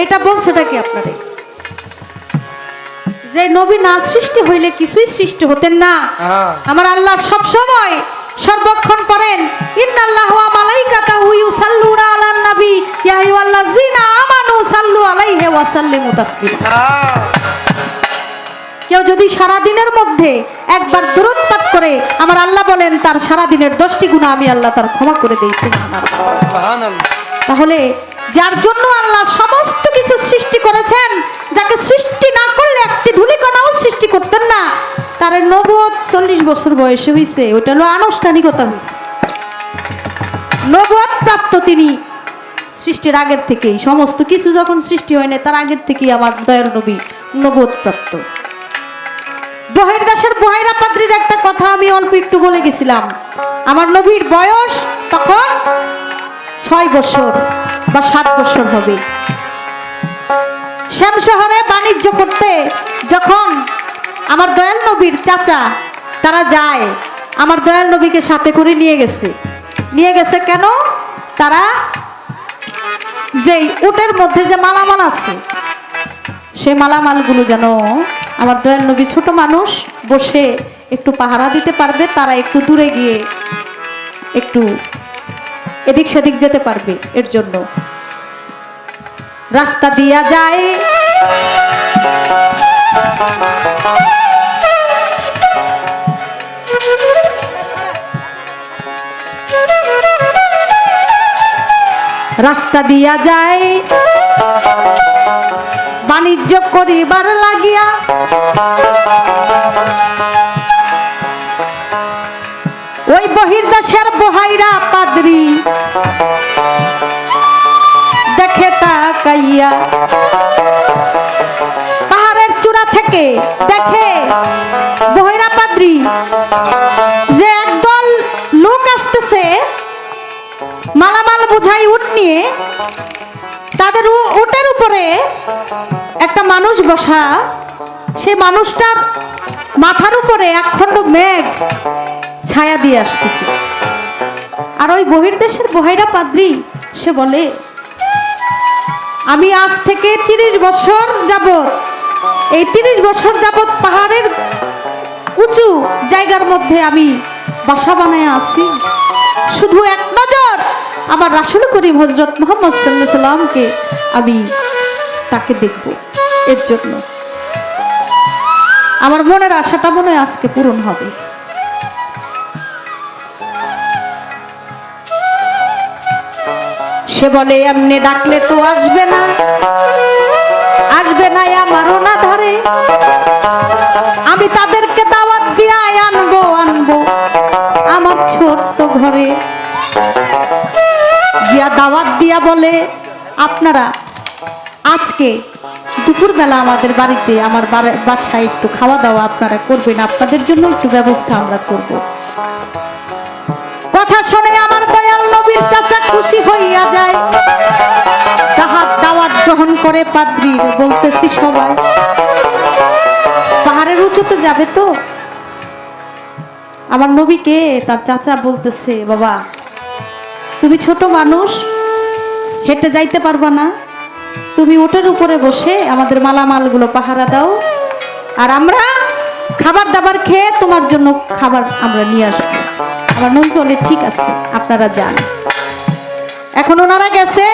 এটা বলছেটা কি আপনারে? যে নবী না সৃষ্টি হইলে কিছুই সৃষ্টি হতেন না। আমার আল্লাহ সব সময় সর্বক্ষণ করেন ইন্নাল্লাহু ওয়া মালাইকাতাহু ইউসাল্লুনা আলান নবী। ইয়া আইয়ুহাল্লাযিনা আমানু সাল্লু আলাইহি ওয়া সাল্লিমু তাসলিমা। কেউ যদি সারা দিনের মধ্যে একবার দূরত পাঠ করে আমার আল্লাহ বলেন তার সারা দিনের দশটি গুণা আমি আল্লাহ তার ক্ষমা করে দিয়েছি। সুবহানাল্লাহ। তাহলে যার জন্য আল্লাহ সমস্ত কিছু সৃষ্টি করেছেন, যাকে সৃষ্টি না করলে একটি ধুলিকণাও সৃষ্টি করতেন না। তার নবদ চল্লিশ বছর বয়সে হয়েছে ওটা হলো আনুষ্ঠানিকতা হয়েছে নবদ প্রাপ্ত তিনি সৃষ্টির আগের থেকেই। সমস্ত কিছু যখন সৃষ্টি হয়নি তার আগের থেকেই আমার দয়ার নবী নবদ প্রাপ্ত। বহের দাসের বহেরা পাদ্রির একটা কথা আমি অল্প একটু বলে গেছিলাম। আমার নবীর বয়স তখন ছয় বছর। বা সাত বছর হবে। শ্যাম শহরে বাণিজ্য করতে যখন আমার দয়াল নবীর চাচা, তারা যায়, আমার দয়াল নবীকে সাথে করে নিয়ে গেছে। নিয়ে গেছে কেন? তারা যেই উটের মধ্যে যে মালামাল আছে, সেই মালামালগুলো যেন আমার দয়াল নবী ছোট মানুষ বসে একটু পাহারা দিতে পারবে, তারা একটু দূরে গিয়ে একটু এদিক সেদিক যেতে পারবে এর জন্য। রাস্তা দিয়া যায় রাস্তা দিয়া যায় বাণিজ্য করিবার লাগিয়া। ওই বহির্দেশের বহাইরা পাদ্রি। তাকাইয়া। পাহাড়ের চূড়া থেকে দেখে বহিরা পাদ্রি যে একদল লোক আসতেছে, মালামাল বোঝাই উঠ নিয়ে, তাদের উটের উপরে একটা মানুষ বসা। সেই মানুষটার মাথার উপরে একখণ্ড মেঘ ছায়া দিয়ে আসতেছে। আর ওই বহির্দেশের বহিরা পাদ্রি সে বলে আমি আজ থেকে তিরিশ বছর যাবত এই তিরিশ বছর যাবৎ পাহাড়ের উঁচু জায়গার মধ্যে আমি বাসা বানায় আছি। শুধু এক নজর আমার রাসুল করিম হজরত মোহাম্মদ সাল্লাহ সাল্লামকে আমি তাকে দেখব এর জন্য। আমার মনের আশাটা মনে আজকে পূরণ হবে। সে বলে, এমনি ডাকলে তো আসবে না। আসবে না আমারও না ধরে আমি তাদেরকে দাওয়াত দিয়ে আনব আনব আমার ছোট্ট ঘরে। গিয়া দাওয়াত দিয়া বলে, আপনারা আজকে দুপুরবেলা আমাদের বাড়িতে আমার বাসায় একটু খাওয়া দাওয়া আপনারা করবেন। আপনাদের জন্য একটু ব্যবস্থা আমরা করব। কথা শুনে আমার দয়াল নবীর চাচা খুশি হইয়া যায়। তাহার দাওয়াত গ্রহণ করে পাদ্রির বলতেছি সবাই। পাহাড়ের উঁচুতে যাবে তো? আমার নবীকে তার চাচা বলতেছে, বাবা, তুমি ছোট মানুষ, হেঁটে যাইতে পারবা না। তুমি ওটার উপরে বসে আমাদের মালামালগুলো পাহারা দাও। আর আমরা খাবার দাবার খেয়ে তোমার জন্য খাবার আমরা নিয়ে আসব। আমার নবী বলে ঠিক আছে, আপনারা যান। এখন ওনারা গেছে,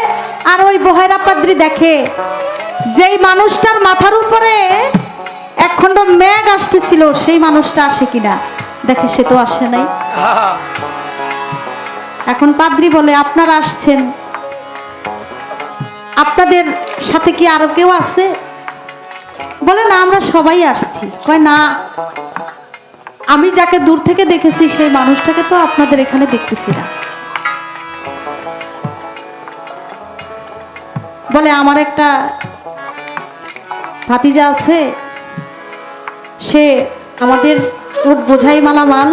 আর ওই বহেরা পাদ্রি দেখে, যেই মানুষটার মাথার উপরে একখণ্ড মেঘ আসতেছিল, সেই মানুষটা আসে কিনা? দেখে সে তো আসে নাই। এখন পাদ্রি বলে, আপনারা আসছেন। আপনাদের সাথে কি আরও কেউ আছে? বলে, না, আমরা সবাই আসছি। কয়, না। আমি যাকে দূর থেকে দেখেছি, সেই মানুষটাকে তো আপনাদের এখানে দেখতেছি না। বলে, আমার একটা ভাতিজা আছে, সে আমাদের ওর বোঝাই মালামাল,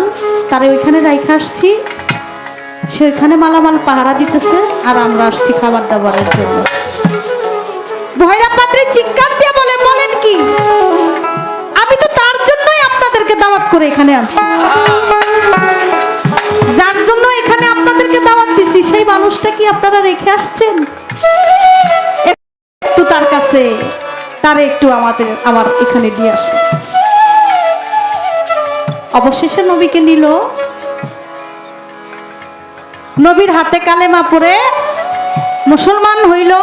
তারে ওইখানে রাইখা আসছি, সে ওইখানে মালামাল পাহারা দিতেছে, আর আমরা আসছি খাবার দাবারের জন্য। ভৈরব পাত্রে চিৎকার দিয়ে বলে, বলেন কি? দাওয়াত করে এখানে আনছি। যার জন্য এখানে আপনাদেরকে দাওয়াত দিছি, সেই মানুষটা কি আপনারা রেখে আসছেন? একটু তার আছে তারে একটু আমাদের, আমার এখানে দিয়ে আসে। অবশেষে নবীকে নিল। নবীর হাতে কালেমা পরে মুসলমান হইল।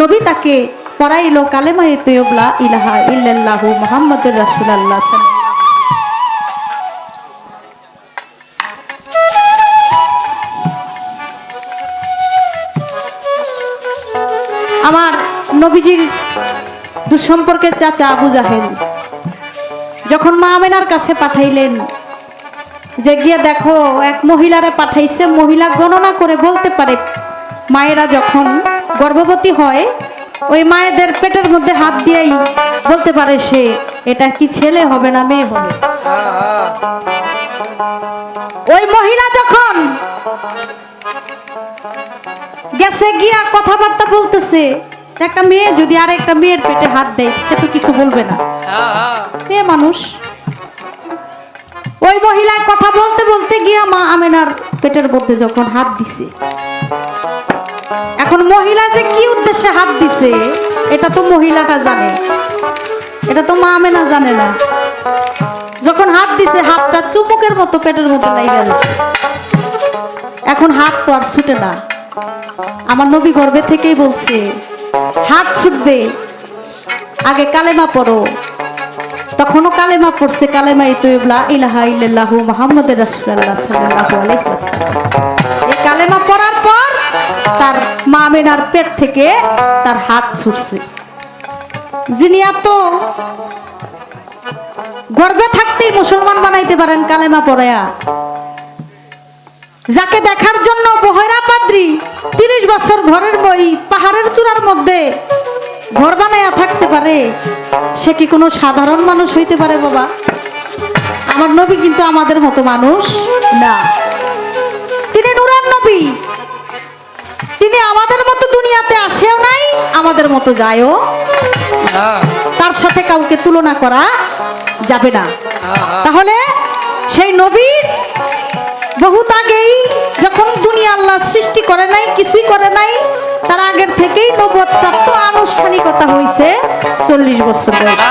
নবী তাকে পড়াইল কালেমা এ তৈবলা ইলাহা ইল্লাল্লাহু মুহাম্মাদুর রাসূলুল্লাহ আমার নবীজির দুঃসম্পর্কের চাচা আবু জাহেল। যখন মা আমেনার কাছে পাঠাইলেন যে, গিয়ে দেখো, এক মহিলারে পাঠাইছে, মহিলা গণনা করে বলতে পারে, মায়েরা যখন গর্ভবতী হয়, ওই মায়েদের পেটের মধ্যে হাত দিয়েই বলতে পারে সে, এটা কি ছেলে হবে না মেয়ে হবে? গেছে গিয়া কথাবার্তা বলতেছে। একটা মেয়ে যদি আর একটা মেয়ের পেটে হাত দেয় সে তো কিছু বলবে না। মেয়ে মানুষ। ওই মহিলা কথা বলতে বলতে গিয়া মা আমেনার পেটের মধ্যে যখন হাত দিছে। এখন মহিলা যে কি উদ্দেশ্যে হাত দিছে এটা তো মহিলাটা জানে। এটা তো মা আমেনা জানে না। যখন হাত দিছে হাতটা চুমুকের মতো পেটের মধ্যে লাইগা গেছে। এখন হাত তো আর ছুটে না। আমার নবী গর্বে থেকেই বলছে, হাত ছুটবে, আগে কালেমা পড়ো। তখনও কালেমা পড়ছে কালেমা ইতুবলা ইলাহা ইল্লাল্লাহু মুহাম্মাদুর রাসূলুল্লাহ এই কালেমা পড়ার পর তার মা আমেনার পেট থেকে তার হাত ছুটছে। যিনি এত গর্বে থাকতেই মুসলমান বানাইতে পারেন কালেমা পড়ায়া যাকে দেখার জন্য বহেরা পাদ্রি তিরিশ বছর ঘরের বই পাহাড়ের চূড়ার মধ্যে ঘর বানাইয়া থাকতে পারে। সে কি কোনো সাধারণ মানুষ হইতে পারে বাবা? আমার নবী কিন্তু আমাদের মতো মানুষ না। তিনি নুরান নবী। তিনি আমাদের মতো দুনিয়াতে আসেও নাই আমাদের মতো যায়ও তার সাথে কাউকে তুলনা করা যাবে না। তাহলে সেই নবীর বহুত দুনিয়া আল্লাহ সৃষ্টি করে নাই কিছুই করে নাই। তার আগের থেকেই নবদ প্রাপ্ত আনুষ্ঠানিকতা হয়েছে চল্লিশ বছর বয়স।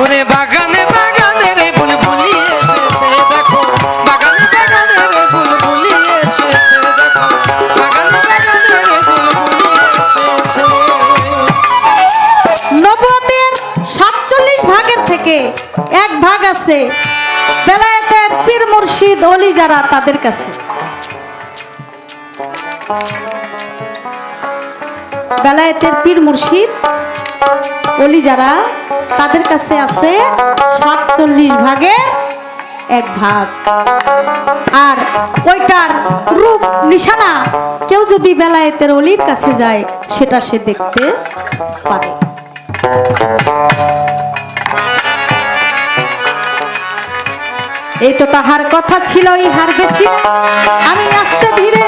ওরে বাগানে বাগানে রে বুলবুলি এসেছে দেখো। বাগানে বাগানে রে বুলবুলি এসেছে দেখো। বাগানে বাগানে রে বুলবুলি এসেছে। নবদের সাতচল্লিশ ভাগের থেকে এক ভাগ আছে বেলায়েতের পীর মুর্শিদ অলি যারা তাদের কাছে। বেলায়েতের পীর মুর্শিদ অলি যারা, তাদের কাছে আছে সাতচল্লিশ ভাগের এক ভাগ। আর ওইটার রূপ, নিশানা কেউ যদি বেলায়েতের অলির কাছে যায়, সেটা সে দেখতে পারে। এই তো তাহার কথা ছিল ইহার বেশি আমি আস্তে ধীরে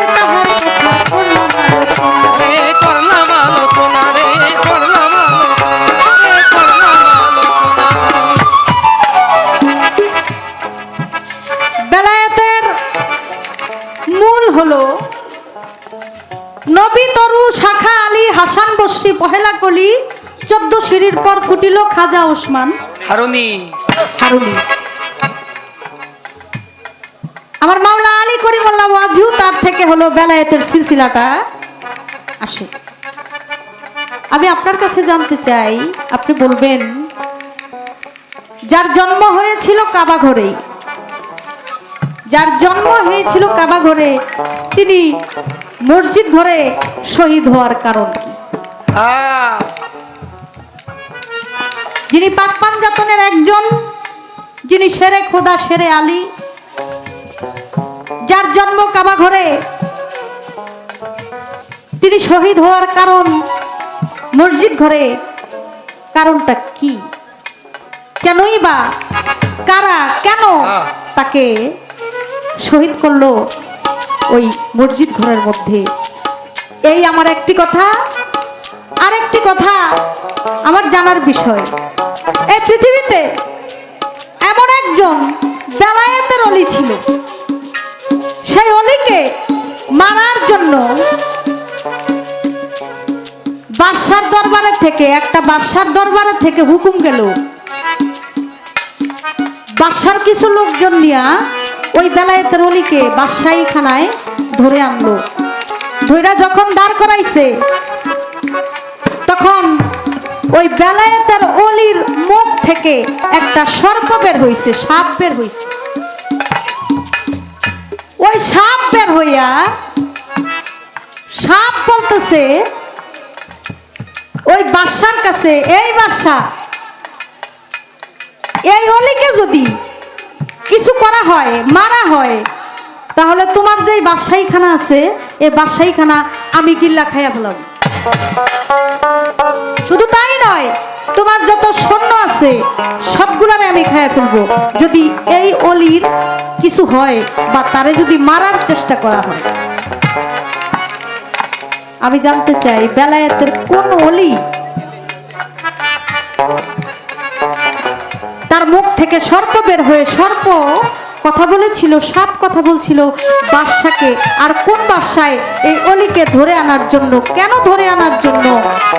কলি চোদ্দ সিঁড়ির পর ফুটিল খাজা ওসমান। হারুনি। হারুনি। আমার মাওলা আলী করিমুল্লাহ ওয়াজু তার থেকে হলো বেলায়েতের সিলসিলাটা। আসে। আমি আপনার কাছে জানতে চাই আপনি বলবেন যার জন্ম হয়েছিল কাবা ঘরেই যার জন্ম হয়েছিল কাবা ঘরে তিনি মসজিদ ঘরে শহীদ হওয়ার কারণ যিনি পাক পাঞ্জাতনের একজন, যিনি সেরে খোদা, সেরে আলী, যার জন্ম কাবা ঘরে তিনি শহীদ হওয়ার কারণ মসজিদ ঘরে, কারণটা কি? কেনই বা, কারা, কেন তাকে শহীদ করল ওই মসজিদ ঘরের মধ্যে? এই আমার একটি কথা আরেকটি কথা আমার জানার বিষয়। এই পৃথিবীতে এমন একজন বেলায়েতের অলি ছিল। সেই অলিকে মারার জন্য বাদশার দরবারে থেকে, একটা বাদশার দরবারে থেকে হুকুম গেল। বাদশার কিছু লোকজন নিয়া ওই বেলায়েতের অলিকে বাদশাহী খানায় ধরে আনলো। ধৈরা যখন দাঁড় করাইছে ওই বেলায়েতের অলির মুখ থেকে একটা সর্প বের হইছে, সাপ বের হইছে। ওই সাপ বের হইয়া, সাপ বলতেছে, ওই বাদশার কাছে, এই বাদশা, এই অলিকে যদি কিছু করা হয়, মারা হয়, তাহলে তোমার যে বাদশাহীখানা আছে এই বাদশাহীখানা আমি গিল্লা খাইয়া ফেলাম শুধু তাই নয় তোমার যত সৈন্য আছে, সবগুলারে আমি খাইয়া ফেলব। যদি এই অলির কিছু হয় বা তারে যদি মারার চেষ্টা করা হয়। আমি জানতে চাই, বেলায়েতের কোন অলি তার মুখ থেকে সর্প বের হয়ে সর্প কথা বলেছিল, সাপ কথা বলছিল, বাদশাকে। আর কোন বাদশায় এই অলিকে ধরে আনার জন্য, কেন ধরে আনার জন্য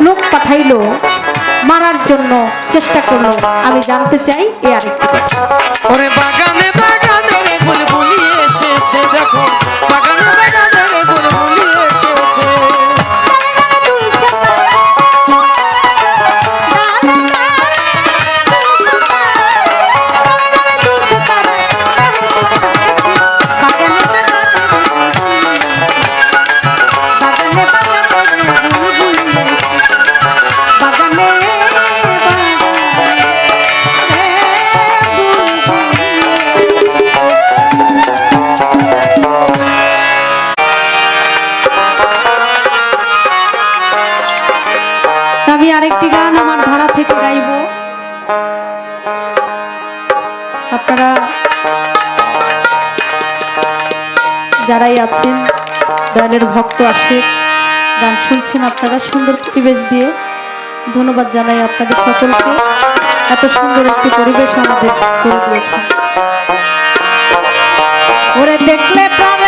লোক পাঠাইলো? মারার জন্য চেষ্টা করল। আমি জানতে চাই এ আর কি ওরে বাগানে বাগানে ফুল এসেছে দেখো। আমি আরেকটি গান আমার ধারা থেকে গাইব। আপনারা যারাই আছেন, দয়ালের ভক্ত আসে, গান শুনছেন আপনারা, সুন্দর পরিবেশ দিয়ে ধন্যবাদ জানাই আপনাদের সকলকে। এত সুন্দর একটি পরিবেশ আমাদের করে দিয়েছেন। ওরে দেখলে প্রাণে